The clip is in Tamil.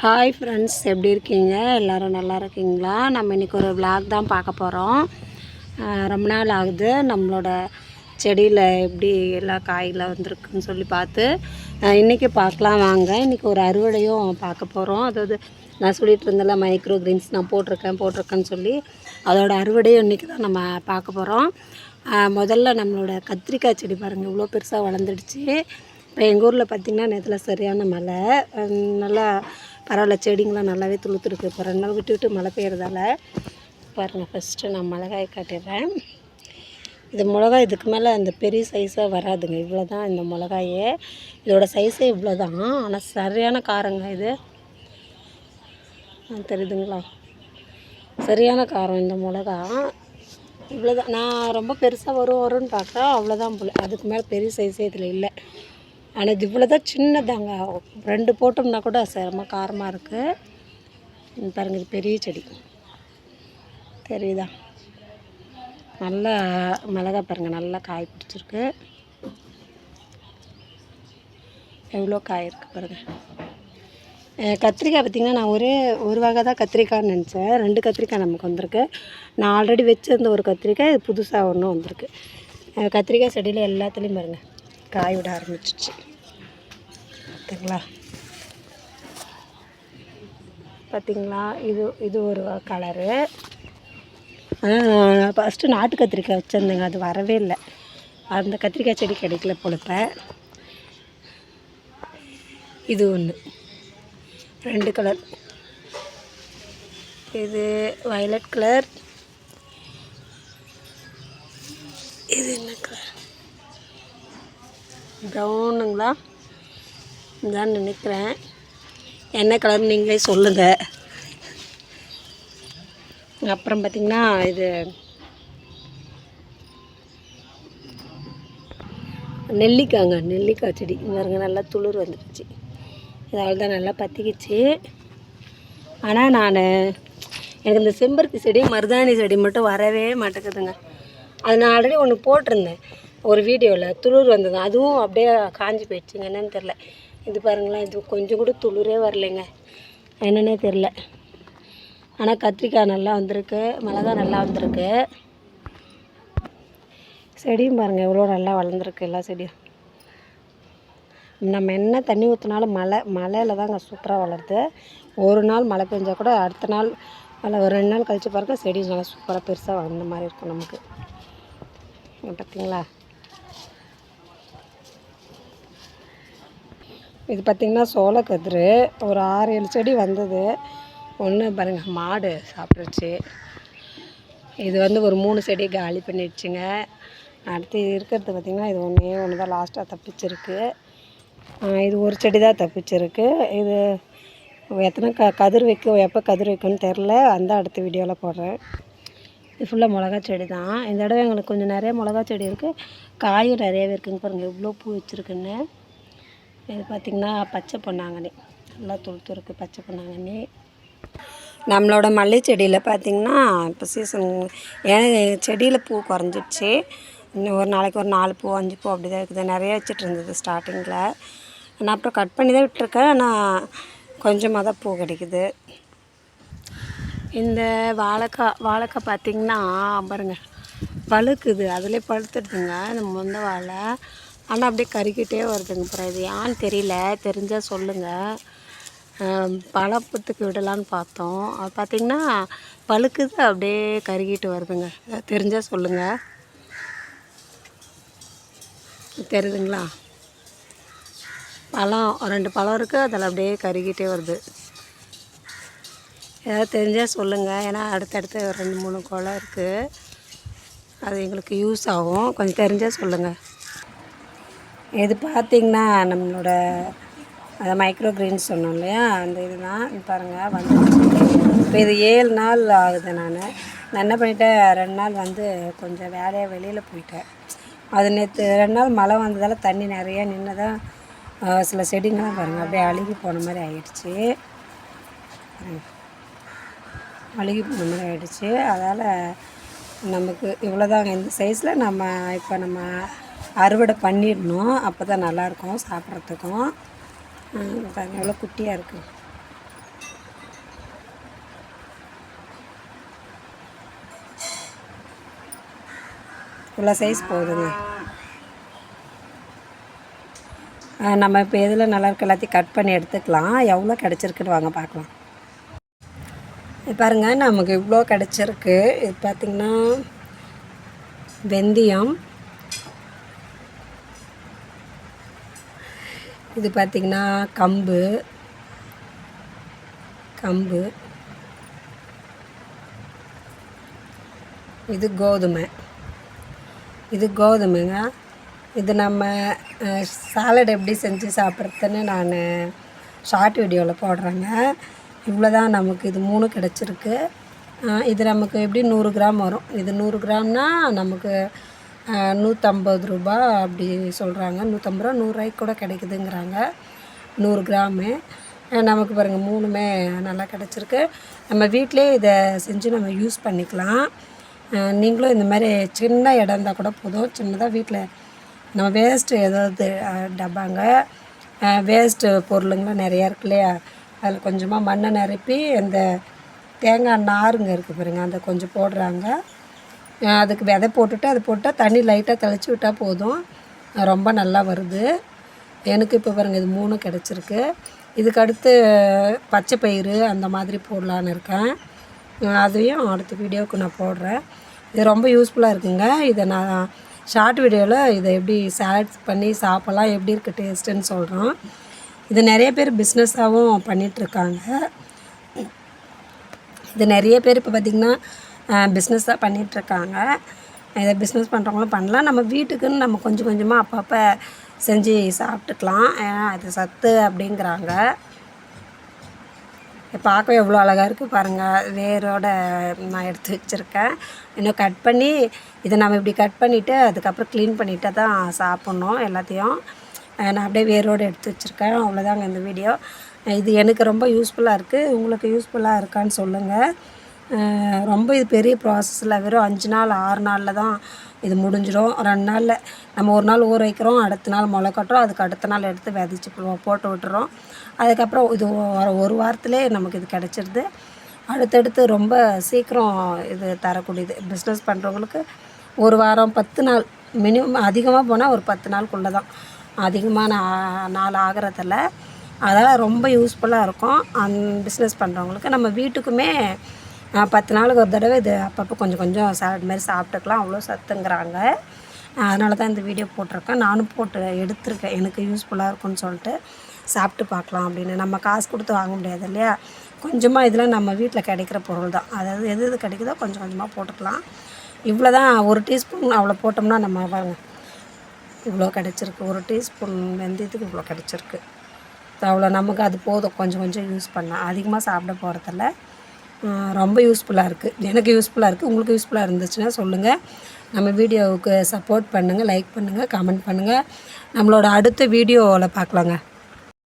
ஹாய் ஃப்ரெண்ட்ஸ் எப்படி இருக்கீங்க? எல்லோரும் நல்லா இருக்கீங்களா? நம்ம இன்றைக்கி ஒரு விளாக் தான் பார்க்க போகிறோம் ரொம்ப நாள் ஆகுது. நம்மளோட செடியில் எப்படி எல்லா காய்களாக வந்திருக்குன்னு சொல்லி பார்த்து இன்றைக்கி பார்க்கலாம் வாங்க. இன்றைக்கி ஒரு அறுவடையும் பார்க்க போகிறோம் அதாவது நான் சொல்லிட்டு இருந்தல மைக்ரோ கிரீன்ஸ் நான் போட்டிருக்கேன் போட்டிருக்கேன்னு சொல்லி. அதோட அறுவடையும் இன்றைக்கி தான் நம்ம பார்க்க போகிறோம் முதல்ல நம்மளோட கத்திரிக்காய் செடி பாருங்கள் இவ்வளோ பெருசாக வளர்ந்துடுச்சு. இப்போ எங்கள் ஊரில் பார்த்திங்கன்னா நேரத்தில் சரியான மழை. நல்லா பரவாயில்ல செடிங்களாம் நல்லாவே துளுத்துருக்கு. இப்போ ரெண்டு நாள் விட்டு விட்டு மழை பெய்கிறதால பாருங்கள் ஃபஸ்ட்டு நான் மிளகாய் காட்டிடுறேன். இது மிளகாய் இதுக்கு மேலே அந்த பெரிய சைஸாக வராதுங்க. இவ்வளோ தான் இந்த மிளகாயே. இதோட சைஸே இவ்வளோ தான் ஆனால் சரியான காரங்க இது. தெரியுதுங்களா? சரியான காரம் இந்த மிளகா. இவ்வளோதான் நான் ரொம்ப பெருசாக வரும் வரும்னு பார்க்குறேன் அவ்வளோதான் அதுக்கு மேலே பெரிய சைஸே இதில் இல்லை. ஆனால் இது இவ்வளோ தான் சின்னதாங்க. ரெண்டு போட்டோம்னா கூட சிரம காரமாக இருக்குது பாருங்கள் இது பெரிய செடி. தெரியுதா? நல்லா மிளகா பாருங்கள் நல்லா காய் பிடிச்சிருக்கு. எவ்வளோ காய் இருக்குது பாருங்கள் கத்திரிக்காய் பார்த்திங்கன்னா நான் ஒரே ஒரு வகை தான் கத்திரிக்காய்னு நினச்சேன். ரெண்டு கத்திரிக்காய் நமக்கு வந்திருக்கு. நான் ஆல்ரெடி வச்சுருந்த ஒரு கத்திரிக்காய் இது புதுசாக ஒன்று வந்திருக்கு. கத்திரிக்காய் செடியில் எல்லாத்துலேயும் பாருங்கள் காய் விட ஆரம்பிச்சிச்சு. பார்த்தீங்களா பார்த்தீங்களா இது இது ஒரு கலரு ஃபஸ்ட்டு நாட்டு கத்திரிக்காய் வச்சுருந்தேங்க. அது வரவே இல்லை. அந்த கத்திரிக்காய் செடி கிடைக்கல பொழுப்ப இது ஒன்று ரெண்டு கலர் இது வயலட் கலர் இது என்ன கலர் ப்ரௌனுங்களா தான் நினைக்கிறேன். என்ன கலர் நீங்களே சொல்லுங்கள் அப்புறம் பார்த்திங்கன்னா இது நெல்லிக்காங்க நெல்லிக்காய் செடி. இங்க பாருங்க நல்லா துளிர் வந்துடுச்சு இதால் தான் நல்லா பற்றிக்கிச்சு ஆனால் நான் எனக்கு இந்த செம்பருத்தி செடி மருதாணி செடி மட்டும் வரவே மாட்டேங்குதுங்க. அது நான் ஆல்ரெடி ஒன்று போட்டிருந்தேன். ஒரு வீடியோவில் துளிர் வந்தது. அதுவும் அப்படியே காஞ்சி போயிடுச்சுங்க. என்னென்னு தெரில இது பாருங்களேன் இது கொஞ்சம் கூட துளிரே வரலைங்க. என்னன்னே தெரில ஆனால் கத்திரிக்காய் நல்லா வந்திருக்கு. மிளகா நல்லா வந்திருக்கு. செடியும் பாருங்கள் எவ்வளோ நல்லா வளர்ந்துருக்கு எல்லா செடியும். நம்ம என்ன தண்ணி ஊற்றினாலும் மழை மழையில் தாங்க சூப்பராக வளருது. ஒரு நாள் மழை பெஞ்சால் கூட அடுத்த நாள் மழை ஒரு ரெண்டு நாள் கழித்து பாருங்க செடி நல்லா சூப்பராக பெருசாக வளர்ந்த மாதிரி இருக்கும் நமக்கு. பார்த்திங்களா பார்த்தீங்களா இது பார்த்திங்கன்னா சோளக்கதிரு ஒரு ஆறு ஏழு செடி வந்தது. ஒன்று பாருங்கள் மாடு சாப்பிட்ருச்சு இது வந்து ஒரு மூணு செடி காலி பண்ணிடுச்சுங்க. அடுத்து இருக்கிறது பார்த்திங்கன்னா இது ஒன்றே ஒன்று தான் லாஸ்ட்டாக தப்பிச்சிருக்கு. இது ஒரு செடி தான் தப்பிச்சிருக்கு. இது எத்தனை க கதிர் வைக்கும் எப்போ கதிர் வைக்கும்னு தெரில அந்த அடுத்த வீடியோவில் போடுறேன். இது ஃபுல்லாக மிளகா செடி தான் இந்த தடவை எங்களுக்கு கொஞ்சம் நிறைய மிளகா செடி இருக்குது காயும் நிறையவே இருக்குங்க பாருங்கள் எவ்வளோ பூ வச்சுருக்குன்னு. இது பார்த்திங்கன்னா பச்சை பொன்னாங்கண்ணி நல்லா துளுத்துருக்கு பச்சை பொன்னாங்கண்ணி நம்மளோட மல்லி செடியில் பார்த்திங்கன்னா இப்போ சீசன் ஏன்னா செடியில் பூ குறைஞ்சிடுச்சு. இன்னும் ஒரு நாளைக்கு ஒரு நாலு பூ அஞ்சு பூ அப்படி தான் இருக்குது. நிறைய வச்சுட்டு இருந்தது ஸ்டார்டிங்கில் நான் அப்புறம் கட் பண்ணி தான் விட்டுருக்கேன். ஆனால் கொஞ்சமாக தான் பூ கிடைக்குது. இந்த வாழைக்காய் வாழைக்காய் பார்த்திங்கன்னா பாருங்கள் பழுக்குது. அதிலே பழுத்துடுதுங்க. இந்த முந்த வாழை. ஆனால் அப்படியே கருகிட்டே வருதுங்க அப்புறம் இது ஏன்னு தெரியல. தெரிஞ்சால் சொல்லுங்கள் பழப்பத்துக்கு விடலான்னு பார்த்தோம். அது பார்த்திங்கன்னா பழுக்குது அப்படியே கருகிட்டு வருதுங்க. தெரிஞ்சால் சொல்லுங்கள் தெரியுதுங்களா? பழம் ரெண்டு பழம் இருக்குது அதில் அப்படியே கருகிட்டே வருது. ஏதாவது தெரிஞ்சால் சொல்லுங்கள் ஏன்னா அடுத்தடுத்து ரெண்டு மூணு குளம் இருக்குது அது எங்களுக்கு யூஸ் ஆகும். கொஞ்சம் தெரிஞ்சால் சொல்லுங்கள் இது பார்த்திங்கன்னா நம்மளோட அந்த மைக்ரோ கிரீன்ஸ் சொன்னோம் இல்லையா? அந்த இதுதான். பாருங்கள் வந்து இப்போ இது ஏழு நாள் ஆகுது நான். நான் என்ன பண்ணிட்டேன் ரெண்டு நாள் வந்து கொஞ்சம் வேலையாக வெளியில் போயிட்டேன். அது நேற்று ரெண்டு நாள் மழை வந்ததால் தண்ணி நிறையா நின்னதான் சில செடிங்கெலாம் பாருங்கள் அப்படியே அழுகி போன மாதிரி ஆகிடுச்சு அழுகி போன மாதிரி ஆகிடுச்சி அதால் நமக்கு இவ்வளோதாங்க இந்த சைஸில் நம்ம இப்போ நம்ம அறுவடை பண்ணிடணும். அப்போ தான் நல்லாயிருக்கும் சாப்பிட்றதுக்கும். எவ்வளோ குட்டியாக இருக்குது இவ்வளோ சைஸ் போகுதுங்க நம்ம இப்போ எதில் நல்லா இருக்க எல்லாத்தையும் கட் பண்ணி எடுத்துக்கலாம். எவ்வளோ கிடச்சிருக்குன்னு வாங்க பார்க்கலாம். பாருங்கள் நமக்கு இவ்வளோ கிடச்சிருக்கு. இது பார்த்திங்கன்னா வெந்தயம் இது பார்த்திங்கன்னா கம்பு. கம்பு. இது கோதுமை. இது கோதுமைங்க. இது நம்ம சாலட் எப்படி செஞ்சு சாப்பிட்றதுன்னு நான் ஷார்ட் வீடியோவில் போடுறேங்க. இவ்வளோ தான் நமக்கு இது மூணு கிடச்சிருக்கு. இது நமக்கு எப்படி நூறு கிராம் வரும்? இது நூறு கிராம்னால் நமக்கு நூற்றம்பது ரூபா அப்படி சொல்கிறாங்க நூற்றம்பது ரூபா நூறுரூவாய்க்கு கூட கிடைக்குதுங்கிறாங்க. நூறு கிராமு. நமக்கு பாருங்கள் மூணுமே நல்லா கிடச்சிருக்கு. நம்ம வீட்டிலே இதை செஞ்சு நம்ம யூஸ் பண்ணிக்கலாம். நீங்களும் இந்த மாதிரி சின்ன இடம் இருந்தால் கூட போதும். சின்னதாக வீட்டில் நம்ம வேஸ்ட்டு ஏதாவது டப்பாங்க. வேஸ்ட்டு பொருளுங்களாம் நிறையா இருக்கு இல்லையா? அதில் கொஞ்சமாக மண்ணை நிரப்பி அந்த தேங்காய் நாருங்க இருக்குது பாருங்கள் அந்த கொஞ்சம் போடுறாங்க. அதுக்கு விதை போட்டுட்டு அது போட்டால் தண்ணி லைட்டாக தெளித்து விட்டால் போதும். ரொம்ப நல்லா வருது. எனக்கு இப்போ பாருங்கள் இது மூணு கிடச்சிருக்கு. இதுக்கு அடுத்து பச்சை பயிறு அந்த மாதிரி போடலான்னு இருக்கேன். அதையும் அடுத்த வீடியோவுக்கு நான் போடுறேன். இது ரொம்ப யூஸ்ஃபுல்லாக இருக்குங்க. இதை நான் ஷார்ட் வீடியோவில் இதை எப்படி சேலட் பண்ணி சாப்பிட்லாம் எப்படி இருக்குது டேஸ்ட்டுன்னு சொல்கிறோம் இது நிறைய பேர் பிஸ்னஸாகவும் பண்ணிகிட்ருக்காங்க இது நிறைய பேர் இப்போ பார்த்திங்கன்னா பிஸ்னஸ் தான் பண்ணிகிட்ருக்காங்க இதை பிஸ்னஸ் பண்ணுறவங்களும் பண்ணலாம். நம்ம வீட்டுக்குன்னு நம்ம கொஞ்சம் கொஞ்சமாக அப்பப்போ செஞ்சு சாப்பிட்டுக்கலாம். ஏன்னா அது சத்து அப்படிங்கிறாங்க. பார்க்கவே பார்க்க எவ்வளோ அழகாக இருக்குது பாருங்கள் வேரோட நான் எடுத்து வச்சுருக்கேன். இன்னும் கட் பண்ணி இதை நம்ம இப்படி கட் பண்ணிவிட்டு அதுக்கப்புறம் க்ளீன் பண்ணிவிட்டு தான் சாப்பிட்ணும் எல்லாத்தையும். நான் அப்படியே வேரோடு எடுத்து வச்சுருக்கேன். அவ்வளோதாங்க இந்த வீடியோ இது எனக்கு ரொம்ப யூஸ்ஃபுல்லாக இருக்குது உங்களுக்கு யூஸ்ஃபுல்லாக இருக்கான்னு சொல்லுங்கள் ரொம்ப இது பெரிய ப்ராசஸில் வெறும் அஞ்சு நாள் ஆறு நாளில் தான் இது முடிஞ்சிடும். ரெண்டு நாளில் நம்ம ஒரு நாள் ஊற வைக்கிறோம் அடுத்த நாள் முளை கட்டுறோம் அதுக்கு அடுத்த நாள் எடுத்து விதைச்சி போ- போட்டு விட்டுறோம். அதுக்கப்புறம் இது ஒரு ஒரு வாரத்திலே நமக்கு இது கிடச்சிருது. அடுத்தடுத்து ரொம்ப சீக்கிரம் இது தரக்கூடியது. பிஸ்னஸ் பண்ணுறவங்களுக்கு ஒரு வாரம் பத்து நாள் மினிமம் அதிகமாக போனால் ஒரு பத்து நாளுக்குள்ளே தான். அதிகமான நாள் ஆகிறதில்ல. அதெல்லாம் ரொம்ப யூஸ்ஃபுல்லாக இருக்கும். அந் பிஸ்னஸ் பண்ணுறவங்களுக்கு நம்ம வீட்டுக்குமே பத்து நாளுக்கு ஒரு தடவை இது அப்பப்போ கொஞ்சம் கொஞ்சம் சாலட் மாதிரி சாப்பிட்டுக்கலாம். அவ்வளோ சத்துங்கிறாங்க. அதனால தான் இந்த வீடியோ போட்டிருக்கேன். நானும் போட்டு எடுத்திருக்கேன். எனக்கு யூஸ்ஃபுல்லாக இருக்கும்னு சொல்லிட்டு சாப்பிட்டு பார்க்கலாம் அப்படின்னு. நம்ம காசு கொடுத்து வாங்க முடியாது இல்லையா? கொஞ்சமாக இதெல்லாம் நம்ம வீட்டில் கிடைக்கிற பொருள் தான். அதாவது எது எது கிடைக்குதோ கொஞ்சம் கொஞ்சமாக போட்டுக்கலாம். இவ்வளோ தான் ஒரு டீஸ்பூன் அவ்வளோ போட்டோம்னா நம்ம பாருங்க. இவ்வளோ கிடச்சிருக்கு. ஒரு டீஸ்பூன் வெந்தயத்துக்கு இவ்வளோ கிடச்சிருக்கு. அவ்வளோ நமக்கு அது போதும். கொஞ்சம் கொஞ்சம் யூஸ் பண்ணால் அதிகமாக சாப்பிட போகிறதில்ல ரொம்ப யூஸ்ஃபுல்லாக இருக்குது எனக்கு யூஸ்ஃபுல்லாக இருக்குது உங்களுக்கு யூஸ்ஃபுல்லாக இருந்துச்சுன்னா சொல்லுங்கள் நம்ம வீடியோவுக்கு சப்போர்ட் பண்ணுங்கள் லைக் பண்ணுங்கள் கமெண்ட் பண்ணுங்கள் நம்மளோட அடுத்த வீடியோவில் பார்க்கலாங்க.